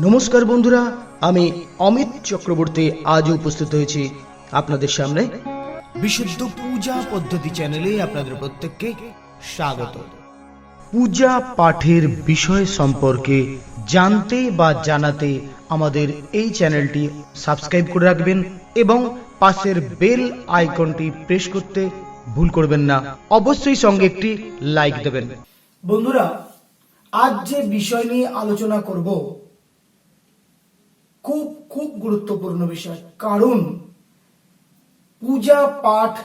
নমস্কার বন্ধুরা আমি অমিত চক্রবর্তী আজ উপস্থিত হয়েছি আপনাদের সামনে। বিশুদ্ধ পূজা পদ্ধতি চ্যানেলে আপনাদের প্রত্যেককে স্বাগত। পূজা পাঠের বিষয় সম্পর্কে জানতে বা জানাতে আমাদের এই চ্যানেলটি সাবস্ক্রাইব করে রাখবেন এবং পাশের বেল আইকনটি প্রেস করতে ভুল করবেন না। অবশ্যই সঙ্গে একটি লাইক দেবেন। বন্ধুরা আজ যে বিষয় নিয়ে আলোচনা করব খুব খুব গুরুত্বপূর্ণ বিষয়। কারণ, পূজা পাঠ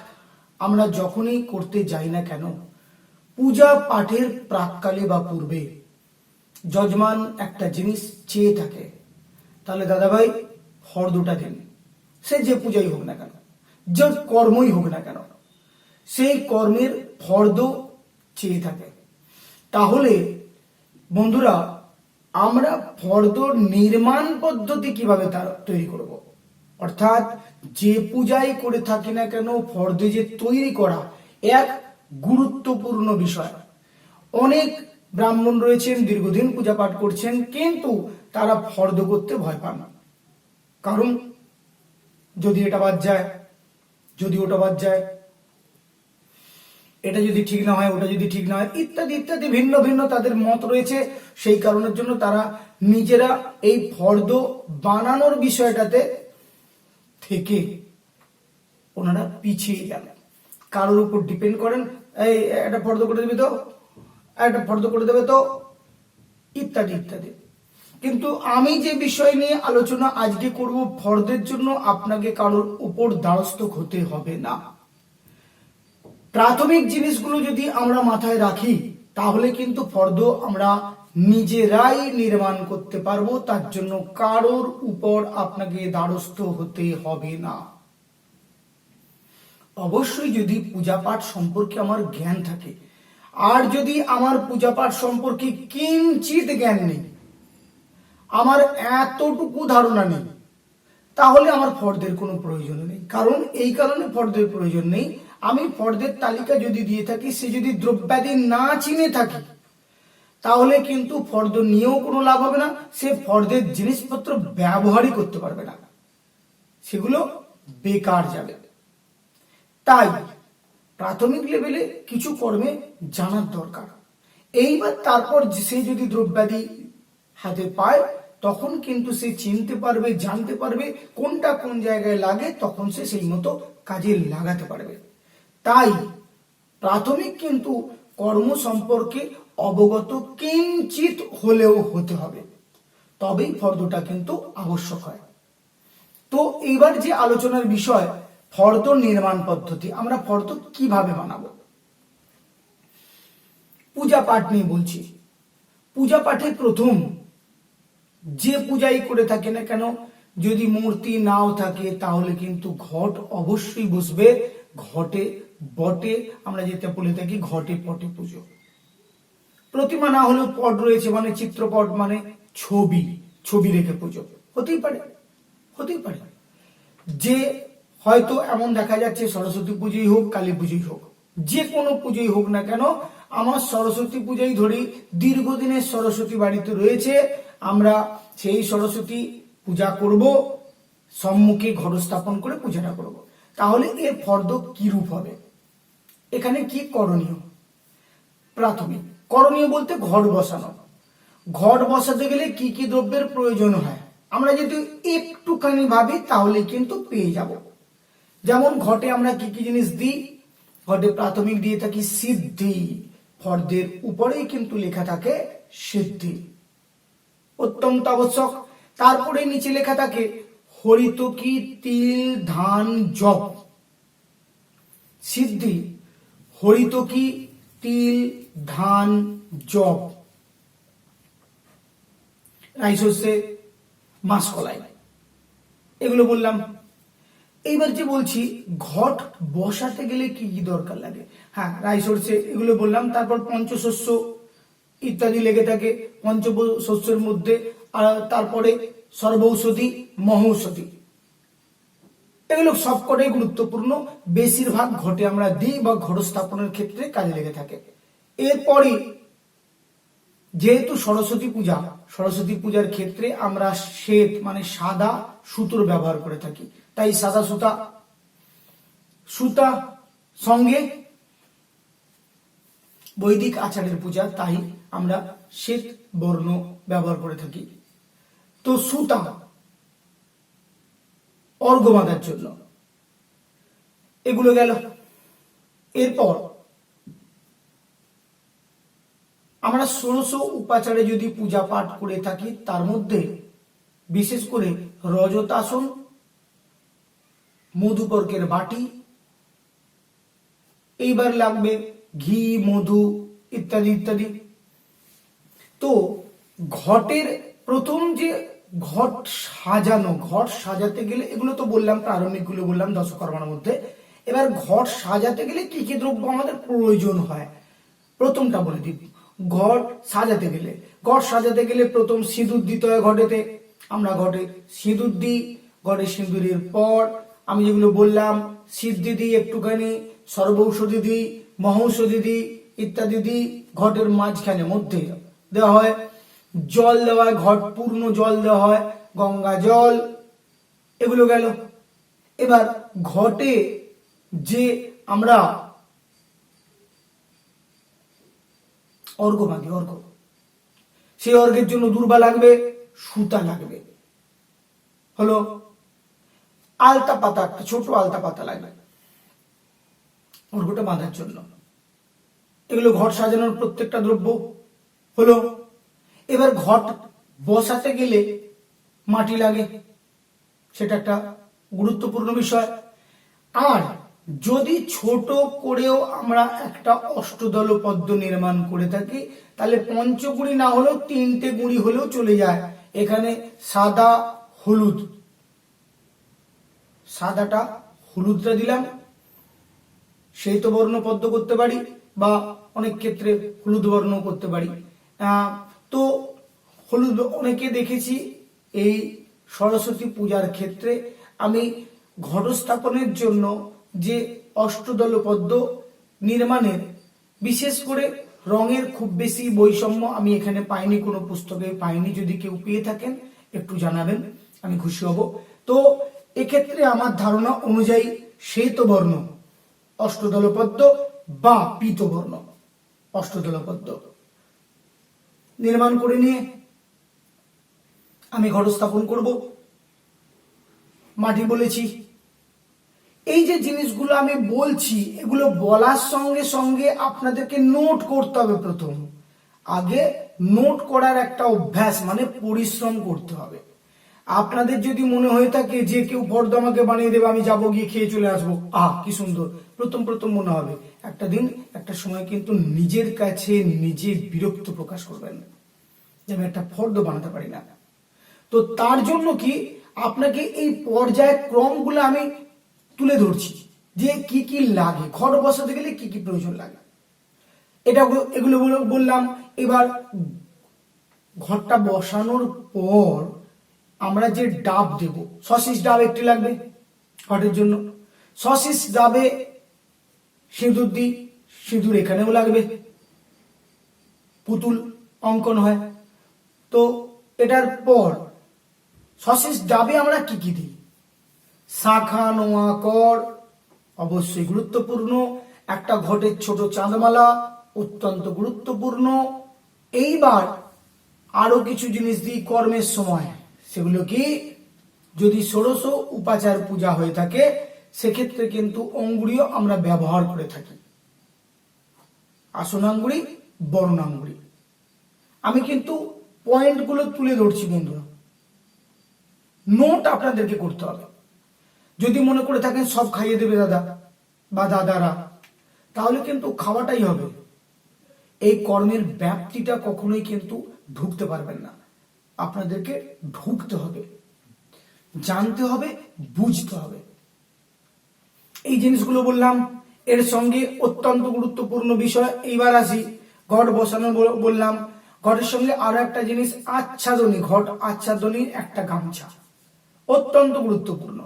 আমরা যখনই করতে যাই না কেন, পূজা পাঠের প্রাককালে বা পূর্বে যজমান একটা জিনিস চেয়ে থাকে। তাহলে দাদাভাই ফর্দটা দিন। সে যে পূজাই হোক না কেন, যে কর্মই হোক না কেন, সেই কর্মের ফর্দ চেয়ে থাকে। তাহলে, বন্ধুরা আমরা ফর্দ নির্মাণ পদ্ধতি কীভাবে তার তৈরি করব? অর্থাৎ যে পূজাই করে থাকি না কেন, ফর্দ যে তৈরি করা এক গুরুত্বপূর্ণ বিষয়। অনেক ব্রাহ্মণ রয়েছেন, দীর্ঘদিন পূজা পাঠ করছেন, কিন্তু তারা ফর্দ করতে ভয় পান না। কারণ যদি এটা বাদ যায়, যদি ওটা বাদ যায় এটা যদি ঠিক না হয়, ওটা যদি ঠিক না হয়, ইত্যাদি ইত্যাদি ভিন্ন ভিন্ন তাদের মত রয়েছে। সেই কারণের জন্য তারা নিজেরা এই ফর্দ বানানোর বিষয়টাতে থেকে ওনারা পিছিয়ে যান কারোর উপর ডিপেন্ড করেন, এই, একটা ফর্দ করে দেবে তো, একটা ফর্দ করে দেবে তো, ইত্যাদি ইত্যাদি। কিন্তু আমি যে বিষয় নিয়ে আলোচনা আজকে করব, ফর্দের জন্য আপনাকে কারোর উপর দ্বারস্থ হতে হবে না। প্রাথমিক জিনিসগুলো যদি আমরা মাথায় রাখি, তাহলে কিন্তু ফর্দ আমরা নিজেরাই নির্মাণ করতে পারব, তার জন্য কারোর উপর আপনাকে দ্বারস্থ হতে হবে না। অবশ্যই যদি পূজা পাঠ সম্পর্কে আমার জ্ঞান থাকে, আর যদি আমার পূজা পাঠ সম্পর্কে কিঞ্চিত জ্ঞান নেই, আমার এতটুকু ধারণা নেই, তাহলে আমার ফর্দের কোনো প্রয়োজন নেই। কারণ এই কারণে ফর্দের প্রয়োজন নেই আমি ফর্দের তালিকা যদি দিয়ে থাকি, সে যদি দ্রব্যাদি না চিনে থাকি, তাহলে কিন্তু ফর্দ নিয়েও কোনো লাভ হবে না। সে ফর্দের জিনিসপত্র ব্যবহারই করতে পারবে না। সেগুলো বেকার যাবে। তাই প্রাথমিক লেভেলে কিছু কর্মে জানার দরকার। এইবার তারপর সে যদি দ্রব্যাদি হাতে পায়, তখন কিন্তু সে চিনতে পারবে, জানতে পারবে কোনটা কোন জায়গায় লাগে, তখন সে সেই মতো কাজে লাগাতে পারবে। তাই প্রাথমিক কিন্তু কর্ম সম্পর্কে অবগত কিঞ্চিত হলেও হতে হবে। তবেই ফর্দটা কিন্তু আবশ্যক হয়। তো এবার যে আলোচনার বিষয়, ফর্দ নির্মাণ পদ্ধতি, আমরা ফর্দ কীভাবে বানাবো? পূজা পাঠ নিয়ে বলছি। পূজা পাঠে প্রথম যে পূজাই করে থাকে না কেন, যদি মূর্তি নাও থাকে, তাহলে কিন্তু ঘট অবশ্যই বসবে, ঘটে বটে, আমরা যেটা বলে থাকি ঘটে পটে পুজো। প্রতিমা না হলেও পট রয়েছে মানে চিত্রপট মানে ছবি ছবি রেখে পুজো। হতেই পারে হতেই পারে। যে হয়তো এমন দেখা যাচ্ছে, সরস্বতী পুজোই হোক, কালী পুজোই হোক, যে কোনো পুজোই হোক না কেন, আমার সরস্বতী পূজাই ধরি দীর্ঘদিনের সরস্বতী বাড়িতে রয়েছে। আমরা সেই সরস্বতী পূজা করব, সম্মুখে ঘর স্থাপন করে পূজাটা করব। তাহলে এর ফর্দ কিরূপ হবে? এখানে কি করণীয়? প্রাথমিক। করণীয় বলতে ঘর বসানো। ঘর বসাতে গেলে কি কি দ্রব্যের প্রয়োজন হয়? আমরা যদি একটুখানি ভাবি, তাহলে কিন্তু পেয়ে যাব। যেমন ঘটে আমরা কি কি জিনিস দিই? ঘটে প্রাথমিক দিয়ে থাকি সিদ্ধি। ফর্দের উপরেই কিন্তু লেখা থাকে সিদ্ধি। অত্যন্ত আবশ্যক। তারপরে নিচে লেখা থাকে হরিতকি তিল ধান জপ সিদ্ধি। হরিতকি তিল, ধান জব রাইস হচ্ছে মাসকলাই। এগুলো বললাম। এইবার যে বলছি, ঘট বসাতে গেলে কি কি দরকার লাগে? হ্যাঁ রাইস হচ্ছে, এগুলো বললাম। তারপর পঞ্চশস্য ইত্যাদি লেগে থাকে। পঞ্চ শস্যের মধ্যে তারপরে সর্বৌষধি, মহৌষধি। এগুলো সবকটাই গুরুত্বপূর্ণ। বেশিরভাগ ঘটে আমরা দিই বা ঘর স্থাপনের ক্ষেত্রে কাজে লেগে থাকে। এরপরে যেহেতু সরস্বতী পূজা, সরস্বতী পূজার ক্ষেত্রে আমরা শ্বেত মানে সাদা সুতোর ব্যবহার করে থাকি। তাই সাদা সুতা সুতা সঙ্গে বৈদিক আচারের পূজা, তাই আমরা শ্বেত বর্ণ ব্যবহার করে থাকি। তো সুতা অর্ঘ বাঁধার জন্য। এগুলো গেল। এরপর আমরা ষোড়শ উপাচারে যদি পূজা পাঠ করে থাকি, তার মধ্যে বিশেষ করে রজতাসন মধুপর্কের বাটি, এইবার লাগবে ঘি, মধু ইত্যাদি ইত্যাদি। তো ঘটের প্রথম যে ঘট সাজানো, ঘট সাজাতে গেলে, এগুলো তো বললাম প্রারম্ভিকগুলো বললাম, দশকর্মার মধ্যে। এবার ঘট সাজাতে গেলে কি কি দ্রব্য আমাদের প্রয়োজন হয়? প্রথমটা বলে দিই, ঘট সাজাতে গেলে। ঘট সাজাতে গেলে প্রথম সিঁদুর দিতে হয় ঘটেতে। আমরা ঘটে সিঁদুর দিই, ঘটে সিঁদুরের পর আমি যেগুলো বললাম, সিদ্ধি দিই একটুখানি, সর্বৌষধি দিই, মহৌষধি দিই, ইত্যাদি দিই, ঘটের মাঝখানে, মধ্যে দেওয়া হয়। জল দেওয়া হয়, ঘট পূর্ণ জল দেওয়া হয়, গঙ্গা জল, এগুলো গেল। এবার ঘটে যে আমরা অর্ঘ বাঁধি অর্ঘ সেই অর্ঘের জন্য দুর্বা লাগবে, সুতা লাগবে। হলো আলতা পাতা, একটা ছোট আলতা পাতা লাগবে। অর্ঘটা বাঁধার জন্য। এগুলো ঘর সাজানোর প্রত্যেকটা দ্রব্য। হলো এবার ঘট বসাতে গেলে মাটি লাগে। সেটা একটা গুরুত্বপূর্ণ বিষয়। আর যদি ছোট করেও আমরা একটা অষ্টদল পদ্ম নির্মাণ করে থাকি, তাহলে পঞ্চগুড়ি না হলেও তিনটে গুড়ি হলেও চলে যায়। এখানে সাদা, হলুদ। সাদাটা হলুদটা দিলাম। সেই তো বর্ণ পদ্ম করতে পারি বা অনেক ক্ষেত্রে হলুদ বর্ণ করতে পারি। তো হলুদ অনেকে দেখেছি এই সরস্বতী পূজার ক্ষেত্রে আমি ঘটস্থাপনের জন্য যে অষ্টদল পদ্ম নির্মাণের, বিশেষ করে রঙের খুব বেশি বৈষম্য আমি এখানে পাইনি, কোনো পুস্তকে পাইনি। যদি কেউ পেয়ে থাকেন, একটু জানাবেন, আমি খুশি হব। তো এক্ষেত্রে আমার ধারণা অনুযায়ী শ্বেতবর্ণ, অষ্টদল পদ্ম বা পীতবর্ণ, অষ্টদল পদ্ম। নির্মাণ করে নিয়ে আমি ঘর স্থাপন করব। মাটি বলেছি। এই যে জিনিসগুলো আমি বলছি, এগুলো বলার সঙ্গে সঙ্গে আপনাদেরকে নোট করতে হবে প্রথম। আগে নোট করার একটা অভ্যাস মানে পরিশ্রম করতে হবে। আপনাদের যদি মনে হয়ে থাকে যে কেউ ফর্দ আমাকে বানিয়ে দেবে, আমি যাব গিয়ে খেয়ে চলে আসব। আহ, কি সুন্দর। প্রথম প্রথম মনে হবে। একটা দিন, একটা সময় কিন্তু নিজের কাছে নিজে বিরক্ত প্রকাশ করবেন। যে আমি একটা ফর্দ বানাতে পারি না। তো তার জন্য কি আপনাকে এই পর্যায় ক্রমগুলো আমি তুলে ধরছি, যে কি কি লাগে, ঘর বসাতে গেলে কি কি প্রয়োজন লাগে। এটা এগুলো বললাম, এবার ঘরটা বসানোর পর আমরা যে ডাব দেব, সসিস ডাব একটি লাগবে ঘটের জন্য। সসিস ডাবে সিঁদুর দিই, সিঁদুর এখানেও লাগবে। পুতুল অঙ্কন হয়। তো এটার পর সশেষ ডাবে আমরা কি কি দিই? শাখা, নোয়া, কর, অবশ্যই গুরুত্বপূর্ণ। একটা ঘটের ছোট চাঁদমালা অত্যন্ত গুরুত্বপূর্ণ। এইবার আরও কিছু জিনিস দিই কর্মের সময়। সেগুলো কি? যদি ষোড়শ উপাচার পূজা হয়ে থাকে সেক্ষেত্রে কিন্তু অঙ্গুরিও আমরা ব্যবহার করে থাকি। আসনাঙ্গুরি বর্ণাঙ্গুরি আমি কিন্তু পয়েন্টগুলো তুলে ধরছি বন্ধুরা। নোট আপনাদেরকে করতে হবে। যদি মনে করে থাকেন সব খাইয়ে দেবে দাদা বা দাদারা, তাহলে কিন্তু খাওয়াটাই হবে। এই কর্মের ব্যাপ্তিটা কখনোই কিন্তু ঢুকতে পারবেন না। আপনাদেরকে ঢুকতে হবে। জানতে হবে, বুঝতে হবে। এই জিনিসগুলো বললাম। এর সঙ্গে অত্যন্ত গুরুত্বপূর্ণ বিষয়, এইবার আসি ঘট বসানো বল- বললাম। ঘটের সঙ্গে আরও একটা জিনিস, আচ্ছাদনী ঘট আচ্ছাদনীর একটা গামছা। অত্যন্ত গুরুত্বপূর্ণ।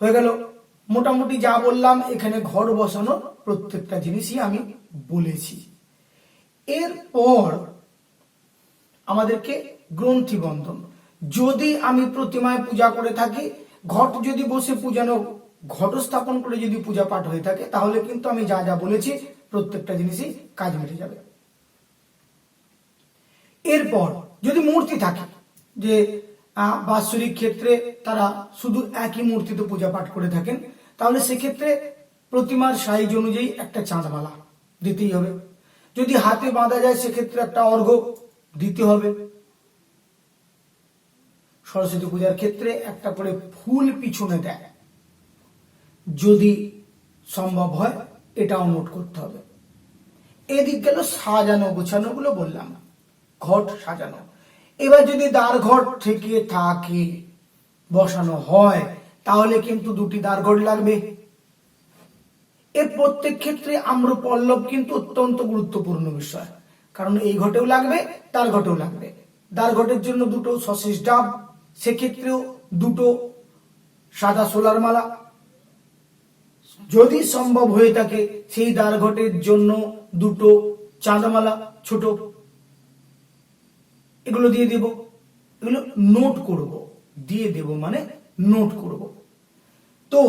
হয়ে গেল। মোটামুটি যা বললাম, এখানে ঘর বসানোর প্রত্যেকটা জিনিসই আমি বলেছি। এরপর আমাদেরকে গ্রন্থি বন্ধন যদি আমি প্রতিমায় পূজা করে থাকি, ঘট যদি বসে পূজানো ঘট স্থাপন করে যদি পূজা পাঠ হয়ে থাকে, তাহলে কিন্তু আমি যা যা বলেছি, প্রত্যেকটা জিনিসই কাজ মিটে যাবে। এরপর যদি মূর্তি থাকে, যে বাৎসরিক ক্ষেত্রে তারা শুধু একই মূর্তিতে পূজা পাঠ করে থাকেন, তাহলে সেক্ষেত্রে প্রতিমার সাইজ অনুযায়ী একটা চাঁদমালা দিতেই হবে। যদি হাতে বাঁধা যায়, সেক্ষেত্রে একটা অর্ঘ দিতে হবে। সরস্বতী পূজার ক্ষেত্রে একটা করে ফুল পিছনে দেয়। যদি সম্ভব হয়, এটাও নোট করতে হবে। এদিক গেল সাজানো গোছানো গুলো বললাম। ঘট সাজানো। এবার যদি দ্বার ঘট থেকে থাকে, বসানো হয়, তাহলে কিন্তু দুটি দ্বার ঘট লাগবে। এর প্রত্যেক ক্ষেত্রে আম্র পল্লব কিন্তু অত্যন্ত গুরুত্বপূর্ণ বিষয়। কারণ এই ঘটেও লাগবে, তার ঘটেও লাগবে। দ্বার ঘটের জন্য দুটো সসেস ডাব, সেক্ষেত্রেও দুটো সাদা সোলার মালা যদি সম্ভব হয়ে থাকে, সেই দ্বার ঘটের জন্য দুটো চাঁদামালা, ছোট এগুলো দিয়ে দেব। এগুলো নোট করব, দিয়ে দেব মানে নোট করব। তো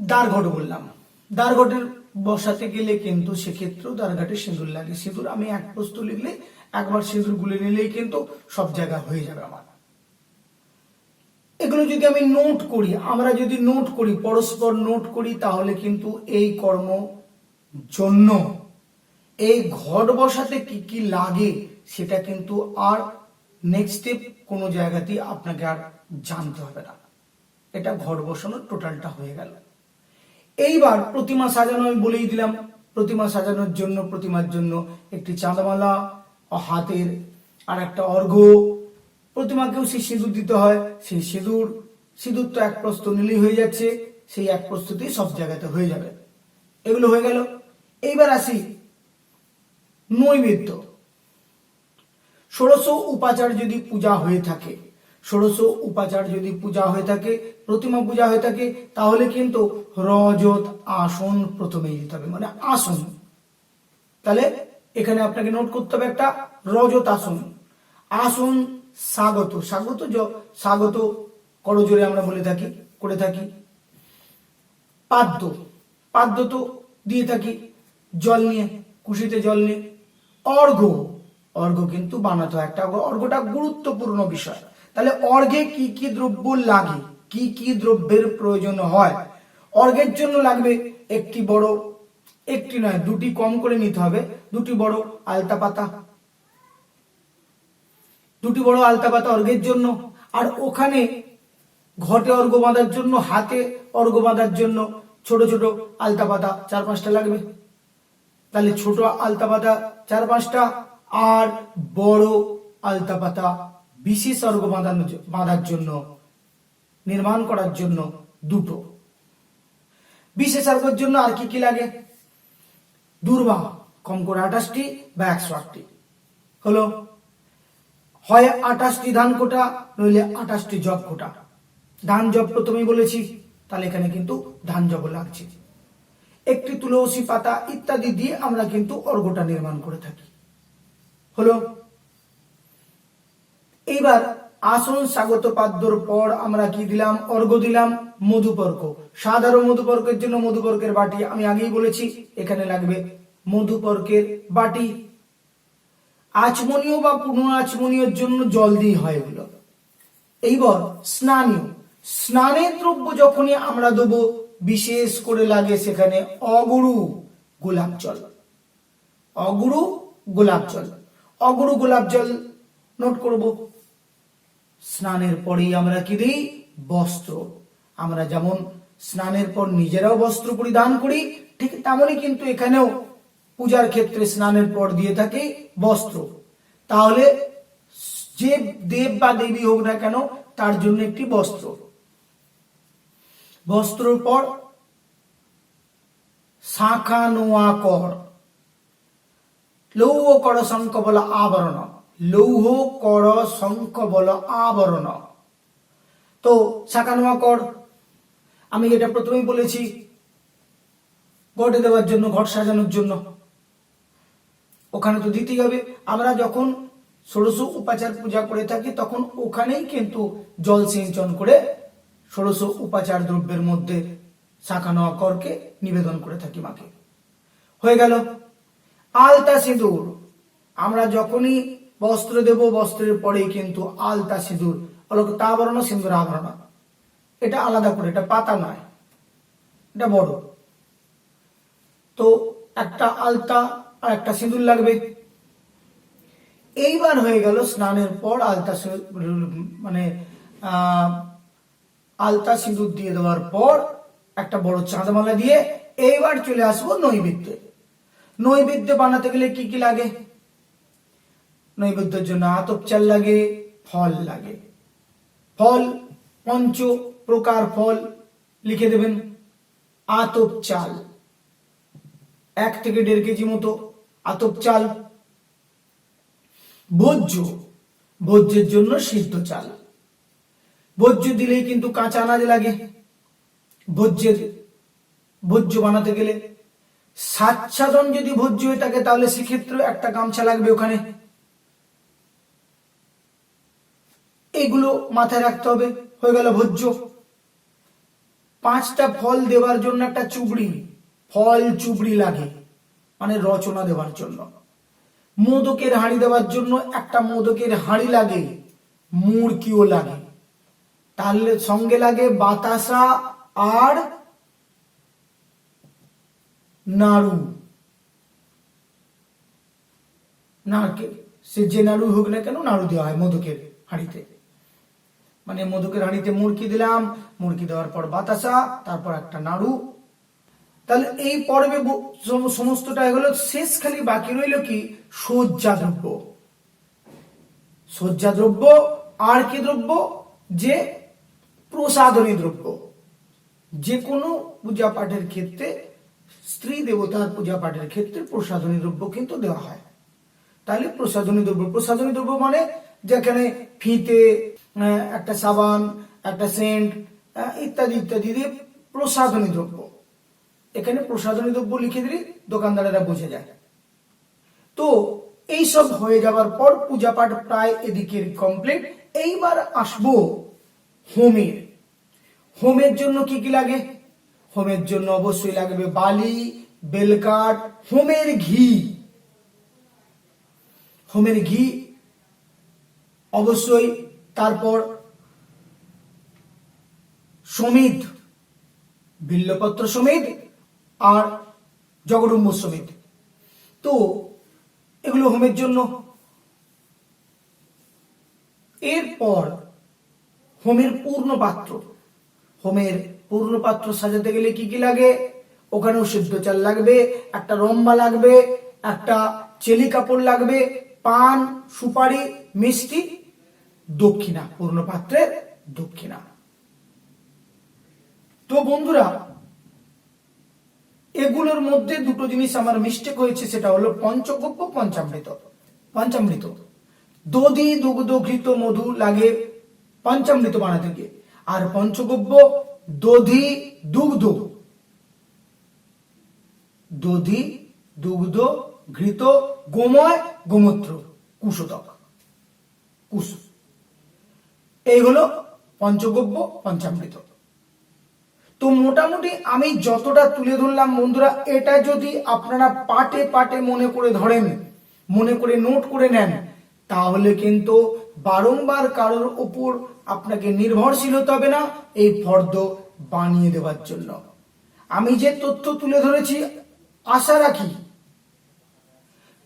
দ্বারঘট বললাম। দ্বারঘটের বসাতে গেলে কিন্তু সেক্ষেত্রেও দ্বারঘাটে সিঁদুর লাগে। সিঁদুর আমি এক প্রস্তুত লিখলে, একবার সিঁদুর গুলে নিলেই কিন্তু সব জায়গা হয়ে যাবে আমার। এগুলো যদি আমি নোট করি, আমরা যদি নোট করি, পরস্পর নোট করি, তাহলে কিন্তু এই কর্ম জন্য। এই ঘট বসাতে কি কি লাগে, সেটা কিন্তু আর নেক্সট স্টেপ কোনো জায়গাতেই আপনাকে আর জানতে হবে না। এটা ঘট বসানোর টোটালটা হয়ে গেল। এইবার প্রতিমা সাজানো আমি বলেই দিলাম, প্রতিমা সাজানোর জন্য, প্রতিমার জন্য একটি চাঁদামালা, হাতের আর একটা অর্ঘ প্রতিমাকেও সেই সিঁদুর দিতে হয়। সেই সিঁদুর সিঁদুর তো এক প্রস্ত নিলেই হয়ে যাচ্ছে, সেই এক প্রস্তুতি সব জায়গাতে হয়ে যাবে। এগুলো হয়ে গেল। এইবার আসি নৈবেদ্য। ষোড়শ উপাচার যদি পূজা হয়ে থাকে, ষোড়শ উপাচার যদি পূজা হয়ে থাকে, প্রতিমা পূজা হয়ে থাকে, তাহলে কিন্তু রজত আসন প্রথমেই দিতে হবে মানে আসন। তাহলে এখানে আপনাকে নোট করতে হবে একটা রজত আসন। আসন স্বাগত স্বাগত স্বাগত করজোরে আমরা বলে থাকি, করে থাকি। পাদ্য পাদ্য তো দিয়ে থাকি, জল নিয়ে, কুশিতে জল নিয়ে। অর্ঘ অর্ঘ কিন্তু বানাতে হয় একটা, অর্ঘটা গুরুত্বপূর্ণ বিষয়। তাহলে অর্ঘে কি কি দ্রব্য লাগে, কি কি দ্রব্যের প্রয়োজন হয়? অর্ঘের জন্য লাগবে একটি বড়, একটি নয়, দুটি কম করে নিতে হবে, দুটি বড় আলতা পাতা দুটি বড় আলতা পাতা অর্ঘের জন্য। আর ওখানে ঘটে অর্ঘ বাঁধার জন্য, হাতে অর্ঘ বাঁধার জন্য ছোট ছোট আলতা পাতা চার পাঁচটা লাগবে। তাহলে ছোট আলতা পাতা চার পাঁচটা আর বড় আলতা পাতা বিশেষ অর্ঘ বাঁধানো বাঁধার জন্য, নির্মাণ করার জন্য দুটো। বিশেষ অর্ঘের জন্য আর কি কি লাগে? দুর্বা, কম করে আঠাশটি বা একশো আটটি। হলো হয় আঠাশটি ধান কোটা, নইলে আঠাশটি জব কোটা। ধান জব প্রথমেই বলেছি, তাহলে এখানে কিন্তু ধান জব লাগছে। একটি তুলসী পাতা ইত্যাদি দিয়ে আমরা কিন্তু অর্ঘটা নির্মাণ করে থাকি। হলো, এইবার আসন স্বাগত পাদ্যর পর আমরা কি দিলাম? অর্ঘ দিলাম মধুপর্ক। সাধারণ মধুপর্কের জন্য মধুপর্কের বাটি আমি আগেই বলেছি, এখানে লাগবে মধুপর্কের বাটি। আচমনীয় বা পুনঃ আচমনীয়র জন্য জল দিয়ে হয় এগুলো। এইবার স্নানীয়। স্নানের দ্রব্য যখনই আমরা দেবো, বিশেষ করে লাগে সেখানে অগুরু গোলাপ জল। অগুরু গোলাপ জল। অগুরু গোলাপ জল নোট করব। স্নানের পরেই আমরা কি দিই? বস্ত্র। আমরা যেমন স্নানের পর নিজেরাও বস্ত্র পরিধান করি, ঠিক তেমনই কিন্তু এখানেও পূজার ক্ষেত্রে স্নানের পর দিয়ে থাকে বস্ত্র। তাহলে যে দেব বা দেবী হোক না কেন, তার জন্য একটি বস্ত্র। বস্ত্রর পর শাখা নোয়া কর। লৌহ কর শঙ্খ বল আবরণ। লৌহ কর শঙ্খ বল আবরণ। তো শাখা নোয়া কর, আমি এটা প্রথমেই বলেছি। ঘটে দেওয়ার জন্য, ঘট সাজানোর জন্য। ওখানে তো দিতেই হবে। আমরা যখন ষোড়শ উপাচার পূজা করে থাকি, তখন ওখানেই কিন্তু জল সিঞ্চন করে ষোড়শ উপাচার দ্রব্যের মধ্যে শাখা নেওয়া করকে নিবেদন করে থাকি মাকে। হয়ে গেল। আলতা সিঁদুর। আমরা যখনই বস্ত্র দেব, বস্ত্রের পরেই কিন্তু আলতা সিঁদুর। অলক তাবরণ সিঁদুর আবরণ। এটা আলাদা করে, এটা পাতা নয়। এটা বড়। তো একটা আলতা আর একটা সিঁদুর লাগবে। এইবার হয়ে গেল স্নানের পর আলতা মানে আলতা সিঁদুর দিয়ে দেওয়ার পর একটা বড় চাঁদমালা দিয়ে এইবার চলে আসব নৈবেদ্যে। নৈবেদ্য বানাতে গেলে কি কি লাগে? নৈবেদ্যের জন্য আতপ চাল লাগে, ফল লাগে। ফল, পঞ্চ প্রকার ফল লিখে দেবেন, আতপ চাল। এক থেকে দেড় কেজি মতো। আতপ চাল, ভোজ্য, ভোজ্যের জন্য সিদ্ধ চাল। ভোজ্য দিলেই কিন্তু কাঁচা আনাজ লাগে। ভোজ্যের, ভোজ্য বানাতে গেলে সাচ্ছাদন যদি ভোজ্য হয়ে থাকে, তাহলে সেক্ষেত্রে একটা গামছা লাগবে ওখানে। এগুলো মাথায় রাখতে হবে। হয়ে গেল ভোজ্য। পাঁচটা ফল দেওয়ার জন্য একটা চুবড়ি। ফল চুবড়ি লাগে। মানে রচনা দেওয়ার জন্য। মোদকের হাঁড়ি দেওয়ার জন্য একটা মোদকের হাঁড়ি লাগে মুরকিও লাগে। তাহলে সঙ্গে লাগে বাতাসা আর নাড়ু। নারকেল। সে যে নাড়ু হোক না কেন নাড়ু দেওয়া হয় মোদকের হাঁড়িতে। মানে মোদকের হাঁড়িতে মুরকি দিলাম মুরকি দেওয়ার পর বাতাসা, তারপর একটা নাড়ু তাহলে এই পর্বে সমস্তটা এগুলো, শেষ খালি বাকি রইল কি? সজ্জা দ্রব্য। সজ্জা দ্রব্য, আর কি দ্রব্য? যে প্রসাদনী দ্রব্য। যে কোনো পূজা পাঠের ক্ষেত্রে, স্ত্রী দেবতার পূজা পাঠের ক্ষেত্রে প্রসাদনী দ্রব্য কিন্তু দেওয়া হয়। তাহলে প্রসাদনী দ্রব্য প্রসাদনী দ্রব্য মানে যেখানে ফিতে একটা সাবান, একটা সেন্ট ইত্যাদি ইত্যাদি দিয়ে প্রসাদনী দ্রব্য। এখানে প্রসাদনী দ্রব্য লিখে দিলে, দোকানদারেরা বুঝে যায়। তো এই সব হয়ে যাওয়ার পর পূজা পাঠ প্রায় এদিকে কমপ্লিট এইবার আসব হোমের। হোমের জন্য কি কি লাগে? হোমের জন্য অবশ্যই লাগবে বালি, বেলকাঠ, হোমের ঘি। হোমের ঘি অবশ্যই, তারপর সমিত, বিল্লপত্র সমিত আর জগডম্ব সমিত। তো এগুলো হোমের জন্য। এরপর হোমের পূর্ণ পাত্র। হোমের পূর্ণ পাত্র সাজাতে গেলে কি কি লাগে? ওখানেও সিদ্ধ চাল লাগবে, একটা রম্বা লাগবে, একটা চেলি কাপড় লাগবে, পান, সুপারি, মিষ্টি, দক্ষিণা, পূর্ণ পাত্রের দক্ষিণা। তো বন্ধুরা এগুলোর মধ্যে দুটো জিনিস আমার মিস্টেক হয়েছে, সেটা হলো পঞ্চগব্য পঞ্চামৃত। পঞ্চামৃত। দধি দুগ্ধ ঘৃত মধু লাগে পঞ্চামৃত বানাতে গিয়ে। আর পঞ্চগব্য দধি দুগ্ধ। দধি দুগ্ধ ঘৃত গোময় গোমূত্র, কুশোদক। কুশ। এই হলো পঞ্চগব্য পঞ্চামৃত। তো মোটামুটি আমি যতটা তুলে ধরলাম বন্ধুরা, এটা যদি আপনারা পাটে পাটে মনে করে ধরেন, মনে করে নোট করে নেন, তাহলে কিন্তু বারংবার কারোর উপর আপনাকে নির্ভরশীল হতে হবে না এই ফর্দ বানিয়ে দেওয়ার জন্য। আমি যে তথ্য তুলে ধরেছি, আশা রাখি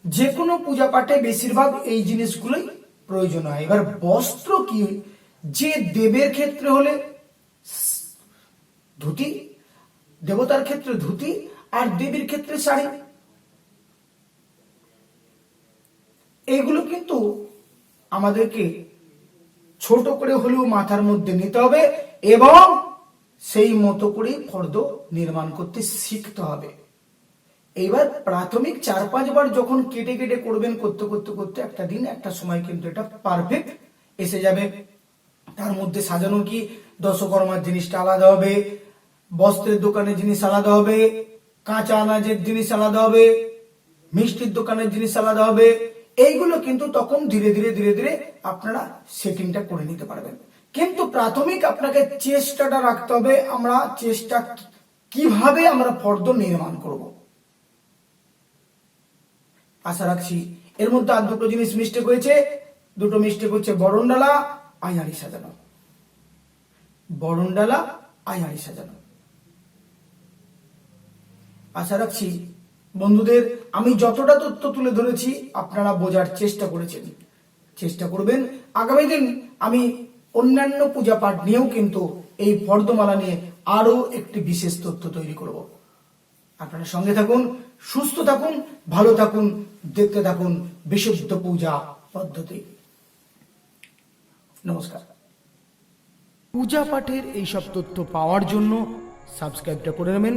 যে কোনো পূজা পাঠে বেশিরভাগ এই জিনিসগুলোই প্রয়োজন হয়। এবার বস্ত্র কি? যে দেবের ক্ষেত্রে হলে ধুতি, দেবতার ক্ষেত্রে ধুতি আর দেবীর ক্ষেত্রে শাড়ি। এগুলো কিন্তু আমাদেরকে ছোট করে হলেও মাথার মধ্যে নিতে হবে এবং সেই মতো করে ফর্দ নির্মাণ করতে শিখতে হবে। এইবার প্রাথমিক চার পাঁচবার যখন কেটে কেটে করবেন, করতে করতে করতে একটা দিন, একটা সময় কিন্তু এটা পারফেক্ট এসে যাবে। তার মধ্যে সাজানো কি? দশকর্মার জিনিসটা আলাদা হবে বস্ত্রের দোকানের জিনিস আলাদা হবে, কাঁচা আনাজের জিনিস আলাদা হবে, মিষ্টির দোকানের জিনিস আলাদা হবে। এইগুলো কিন্তু তখন ধীরে ধীরে ধীরে ধীরে আপনারা সেটিংটা করে নিতে পারবেন। কিন্তু প্রাথমিক আপনাকে চেষ্টাটা রাখতে হবে, আমরা চেষ্টা কীভাবে আমরা ফর্দ নির্মাণ করব। আশা রাখছি এর মধ্যে আর দুটো জিনিস মিস্টেক হয়েছে। দুটো মিস্টেক হচ্ছে বরণডালা আইনারি সাজানো। বরণডালা আইনারি সাজানো। আশা রাখছি, বন্ধুদের আমি যতটা তথ্য তুলে ধরেছি, আপনারা বোঝার চেষ্টা করেছেন। চেষ্টা করবেন। আগামী দিন আমি অন্যান্য পূজা পাঠ নিয়েও কিন্তু এই ফর্দমালা নিয়ে আরও একটি বিশেষ তথ্য তৈরি করব। আপনারা সঙ্গে থাকুন, সুস্থ থাকুন, ভালো থাকুন, দেখতে থাকুন বিশুদ্ধ পূজা পদ্ধতি। নমস্কার। পূজা পাঠের এইসব তথ্য পাওয়ার জন্য সাবস্ক্রাইবটা করে নেবেন।